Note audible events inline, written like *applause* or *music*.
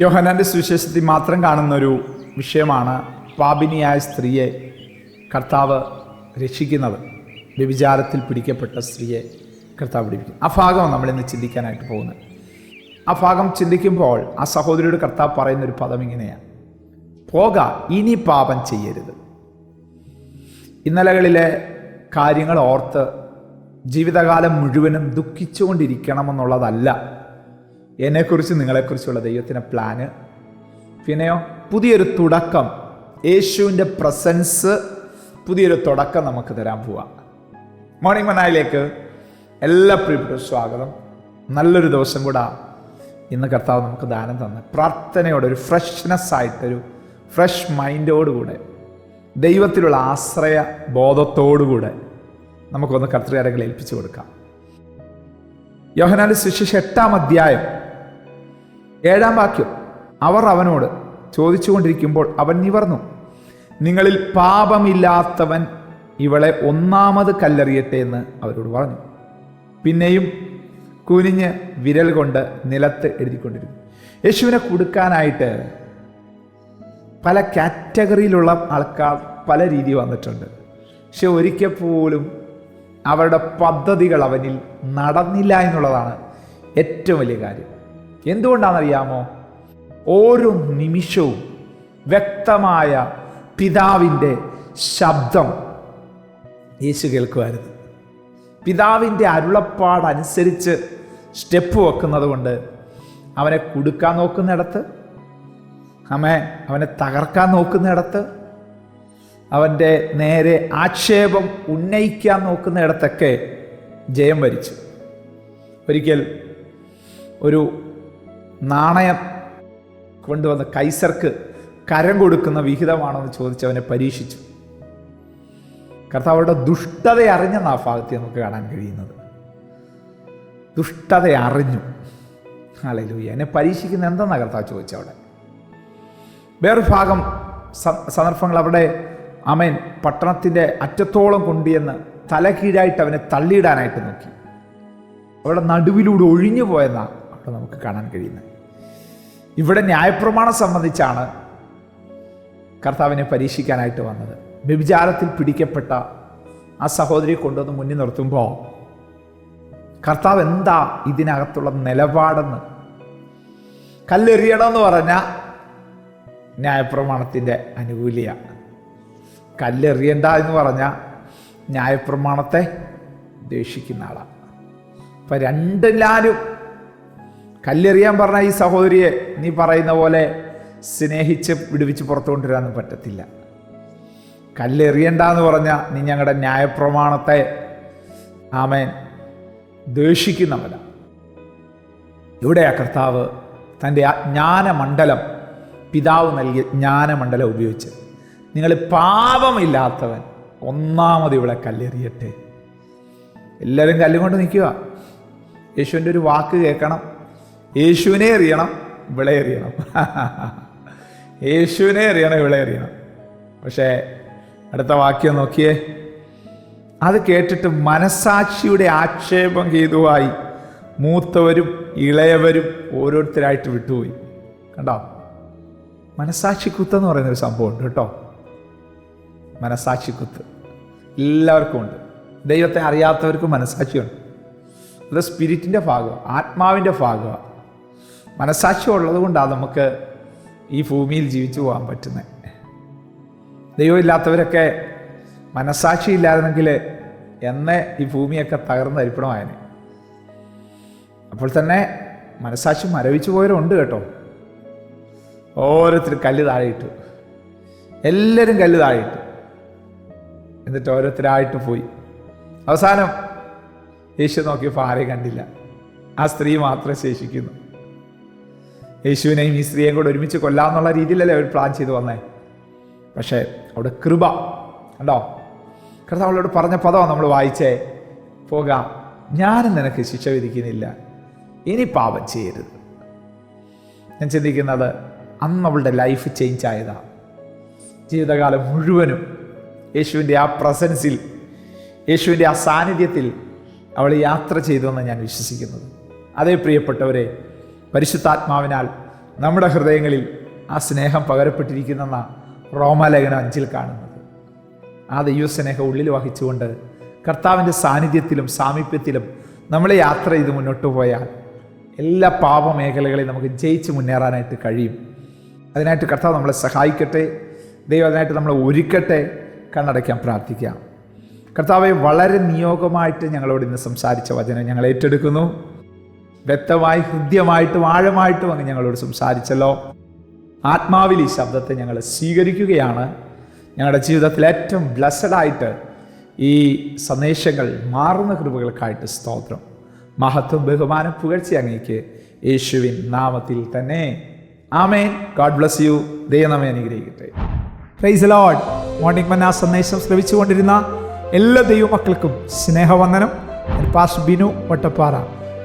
യോഹനാന്റെ സുവിശേഷത്തിൽ മാത്രം കാണുന്ന ഒരു വിഷയമാണ് പാപിനിയായ സ്ത്രീയെ കർത്താവ് രക്ഷിക്കുന്നത്. വ്യഭിചാരത്തിൽ പിടിക്കപ്പെട്ട സ്ത്രീയെ കർത്താവ് പിടിപ്പിക്കും ആ ഭാഗമാണ് നമ്മളിന്ന് ചിന്തിക്കാനായിട്ട് പോകുന്നത്. ആ ഭാഗം ചിന്തിക്കുമ്പോൾ ആ സഹോദരിയുടെ കർത്താവ് പറയുന്ന ഒരു പദം ഇങ്ങനെയാണ്. പോക ഇനി പാപം ചെയ്യരുത്. ഇന്നലകളിലെ കാര്യങ്ങൾ ഓർത്ത് ജീവിതകാലം മുഴുവനും ദുഃഖിച്ചുകൊണ്ടിരിക്കണമെന്നുള്ളതല്ല എന്നെക്കുറിച്ച് നിങ്ങളെക്കുറിച്ചുള്ള ദൈവത്തിന്റെ പ്ലാന് പിന്നെയോ പുതിയൊരു തുടക്കം. യേശുവിന്റെ പ്രസൻസ് പുതിയൊരു തുടക്കം നമുക്ക് തരാൻ പോവാം. മോർണിംഗ് മനായിലേക്ക് എല്ലാ പ്രിയപ്പെട്ട സ്വാഗതം. നല്ലൊരു ദിവസം കൂടെ. ഇന്ന് കർത്താവ് നമുക്ക് ദാനം തന്ന്. പ്രാർത്ഥനയോടെ ഒരു ഫ്രഷ്നെസ് ആയിട്ടൊരു ഫ്രഷ് മൈൻഡോടുകൂടെ ദൈവത്തിലുള്ള ആശ്രയ ബോധത്തോടുകൂടെ നമുക്കൊന്ന് കർത്തൃകാരങ്ങളെ ഏൽപ്പിച്ചു കൊടുക്കാം. യോഹനാലി സുശേഷ എട്ടാം അധ്യായം ഏഴാം വാക്യം. അവർ അവനോട് ചോദിച്ചുകൊണ്ടിരിക്കുമ്പോൾ അവൻ നിവർന്നു. നിങ്ങളിൽ പാപമില്ലാത്തവൻ ഇവളെ ഒന്നാമത് കല്ലെറിയട്ടെ എന്ന് അവരോട് പറഞ്ഞു. പിന്നെയും കുനിഞ്ഞ് വിരൽ കൊണ്ട് നിലത്ത് എഴുതിക്കൊണ്ടിരുന്നു. യേശുവിനെ കൊടുക്കാനായിട്ട് പല കാറ്റഗറിയിലുള്ള ആൾക്കാർ പല രീതി വന്നിട്ടുണ്ട്. പക്ഷെ ഒരിക്കൽ പോലും അവരുടെ പദ്ധതികൾ അവനിൽ നടന്നില്ല എന്നുള്ളതാണ് ഏറ്റവും വലിയ കാര്യം. എന്തുകൊണ്ടാണെന്നറിയാമോ? ഓരോ നിമിഷവും വ്യക്തമായ പിതാവിന്റെ ശബ്ദം യേശു കേൾക്കുമായിരുന്നു. പിതാവിന്റെ അരുളപ്പാടനുസരിച്ച് സ്റ്റെപ്പ് വെക്കുന്നത് കൊണ്ട് അവനെ കൊടുക്കാൻ നോക്കുന്നിടത്ത് അമ്മേ അവനെ തകർക്കാൻ നോക്കുന്നിടത്ത് അവന്റെ നേരെ ആക്ഷേപം ഉന്നയിക്കാൻ നോക്കുന്നിടത്തൊക്കെ ജയം വരിച്ചു. ഒരിക്കൽ ഒരു നാണയം കൊണ്ടുവന്ന കൈസർക്ക് കരം കൊടുക്കുന്ന വിഹിതമാണെന്ന് ചോദിച്ച് അവനെ പരീക്ഷിച്ചു. കർത്താവരുടെ ദുഷ്ടത അറിഞ്ഞെന്ന ആ ഭാഗത്ത് നമുക്ക് കാണാൻ കഴിയുന്നത്. ദുഷ്ടത അറിഞ്ഞു. ആളൂയ്യ എന്നെ പരീക്ഷിക്കുന്ന എന്തെന്നാണ് കർത്താവ് ചോദിച്ചവിടെ വേറൊരു ഭാഗം സന്ദർഭങ്ങൾ അവിടെ അമേൻ പട്ടണത്തിന്റെ അറ്റത്തോളം കൊണ്ടുവന്ന് തലകീഴായിട്ട് അവനെ തള്ളിയിടാനായിട്ട് നോക്കി. അവിടെ നടുവിലൂടെ ഒഴിഞ്ഞു പോയെന്നാണ് അവിടെ നമുക്ക് കാണാൻ കഴിയുന്നത്. ഇവിടെ ന്യായപ്രമാണം സംബന്ധിച്ചാണ് കർത്താവിനെ പരീക്ഷിക്കാനായിട്ട് വന്നത്. വ്യഭിചാരത്തിൽ പിടിക്കപ്പെട്ട ആ സഹോദരിയെ കൊണ്ടുവന്ന് മുന്നിൽ നിർത്തുമ്പോൾ കർത്താവ് എന്താ ഇതിനകത്തുള്ള നിലപാടെന്ന് കല്ലെറിയണമെന്ന് പറഞ്ഞ ന്യായപ്രമാണത്തിന്റെ അനുകൂലിയ. കല്ലെറിയണ്ട എന്ന് പറഞ്ഞ ന്യായപ്രമാണത്തെ ദ്വേഷിക്കുന്ന ആളാണ് അപ്പം രണ്ടെല്ലാവരും കല്ലെറിയാൻ പറഞ്ഞ ഈ സഹോദരിയെ നീ പറയുന്ന പോലെ സ്നേഹിച്ച് വിടുവിച്ച് പുറത്തു കൊണ്ടുവരാനൊന്നും പറ്റത്തില്ല. കല്ലെറിയണ്ട എന്ന് പറഞ്ഞ നീ ഞങ്ങളുടെ ന്യായപ്രമാണത്തെ ആമേൻ ദ്വേഷിക്കുന്നവന ഇവിടെയാ കർത്താവ് തന്റെ അജ്ഞാനമണ്ഡലം ജ്ഞാനമണ്ഡലം പിതാവ് നൽകിയ ജ്ഞാനമണ്ഡലം ഉപയോഗിച്ച് നിങ്ങൾ പാപമില്ലാത്തവൻ ഒന്നാമത് ഇവിടെ കല്ലെറിയട്ടെ. എല്ലാവരും കല്ലുകൊണ്ട് നിൽക്കുക. യേശുവിന്റെ ഒരു വാക്ക് കേൾക്കണം. യേശുവിനെ എറിയണം ഇവിടെ എറിയണം *laughs* യേശുവിനെ എറിയണം ഇവിടെ എറിയണം പക്ഷേ അടുത്ത വാക്യം നോക്കിയേ. അത് കേട്ടിട്ട് മനസാക്ഷിയുടെ ആക്ഷേപം ഹേതുവായി മൂത്തവരും ഇളയവരും ഓരോരുത്തരായിട്ട് വിട്ടുപോയി. കണ്ടോ? മനസാക്ഷി കുത്ത് എന്ന് പറയുന്നൊരു സംഭവമുണ്ട് കേട്ടോ. മനസാക്ഷി കുത്ത്. എല്ലാവർക്കും ഉണ്ട്. ദൈവത്തെ അറിയാത്തവർക്കും മനസാക്ഷിയുണ്ട്. അത് സ്പിരിറ്റിന്റെ ഭാഗമാണ് ആത്മാവിന്റെ ഭാഗമാണ്. മനസാക്ഷി ഉള്ളത് കൊണ്ടാണ് നമുക്ക് ഈ ഭൂമിയിൽ ജീവിച്ചു പോകാൻ പറ്റുന്നത്. ദൈവമില്ലാത്തവരൊക്കെ മനസാക്ഷി ഇല്ലായിരുന്നെങ്കിൽ എന്നെ ഈ ഭൂമിയൊക്കെ തകർന്ന് അരിപ്പണമായനെ അപ്പോൾ തന്നെ മനസാക്ഷി മരവിച്ചു പോയവരുണ്ട് കേട്ടോ. ഓരോരുത്തർ കല്ല് താഴെയിട്ടു. എല്ലാവരും കല്ല് താഴെയിട്ടു. എന്നിട്ട് ഓരോരുത്തരായിട്ട് പോയി. അവസാനം യേശു നോക്കിയപ്പോൾ ആരെയും കണ്ടില്ല. ആ സ്ത്രീ മാത്രമേ ശേഷിക്കുന്നു. യേശുവിനെയും ഈ സ്ത്രീയെയും കൂടെ ഒരുമിച്ച് കൊല്ലാമെന്നുള്ള രീതിയിലല്ലേ അവർ പ്ലാൻ ചെയ്തു വന്നേ? പക്ഷേ അവിടെ കൃപ. കണ്ടോ? കർത്താവളോട് പറഞ്ഞ പദമാണ് നമ്മൾ വായിച്ചേ. പോക. ഞാനും നിനക്ക് ശിക്ഷ വിധിക്കുന്നില്ല. ഇനി പാപം ചെയ്യരുത്. ഞാൻ ചിന്തിക്കുന്നത് അന്ന് അവളുടെ ലൈഫ് ചേഞ്ച് ആയതാ. ജീവിതകാലം മുഴുവനും യേശുവിന്റെ ആ പ്രസൻസിൽ യേശുവിന്റെ ആ സാന്നിധ്യത്തിൽ അവൾ യാത്ര ചെയ്തു എന്ന് ഞാൻ വിശ്വസിക്കുന്നത്. അതേ പ്രിയപ്പെട്ടവരെ പരിശുദ്ധാത്മാവിനാൽ നമ്മുടെ ഹൃദയങ്ങളിൽ ആ സ്നേഹം പകരപ്പെട്ടിരിക്കുന്നെന്ന റോമാലേഖനം അഞ്ചിൽ കാണുന്നത്. ആ ദൈവസ്നേഹം ഉള്ളിൽ വഹിച്ചുകൊണ്ട് കർത്താവിന്റെ സാന്നിധ്യത്തിലും സാമീപ്യത്തിലും നമ്മളെ യാത്ര ചെയ്ത് മുന്നോട്ട് പോയാൽ എല്ലാ പാപ മേഖലകളെയും നമുക്ക് ജയിച്ച് മുന്നേറാനായിട്ട് കഴിയും. അതിനായിട്ട് കർത്താവ് നമ്മളെ സഹായിക്കട്ടെ. ദൈവം അതിനായിട്ട് നമ്മളെ ഒരുക്കട്ടെ കണ്ണടയ്ക്കാൻ പ്രാർത്ഥിക്കാം. കർത്താവെ വളരെ നിയോഗമായിട്ട് ഞങ്ങളോട് ഇന്ന് സംസാരിച്ച വചനം ഞങ്ങൾ ഏറ്റെടുക്കുന്നു. വ്യക്തമായി ഹൃദ്യമായിട്ടും ആഴമായിട്ടും അങ്ങ് ഞങ്ങളോട് സംസാരിച്ചല്ലോ. ആത്മാവിൽ ഈ ശബ്ദത്തെ ഞങ്ങൾ സ്വീകരിക്കുകയാണ്. ഞങ്ങളുടെ ജീവിതത്തിൽ ഏറ്റവും ബ്ലസ്സഡായിട്ട് ഈ സന്ദേശങ്ങൾ മാറുന്ന കൃപകൾക്കായിട്ട് സ്തോത്രം. മഹത്വം ബഹുമാനം പുകഴ്ച അങ്ങേക്ക് യേശുവിൻ നാമത്തിൽ തന്നെ. ആമേൻ. God bless you. ദൈവം നമ്മെ അനുഗ്രഹിക്കട്ടെ. പ്രൈസ് ലോഡ് മോർണിംഗ് മന്ന സന്ദേശം ശ്രവിച്ചുകൊണ്ടിരുന്ന എല്ലാ ദൈവമക്കൾക്കും സ്നേഹവന്ദനം. പാസ് ബിനു വട്ടപ്പാറ.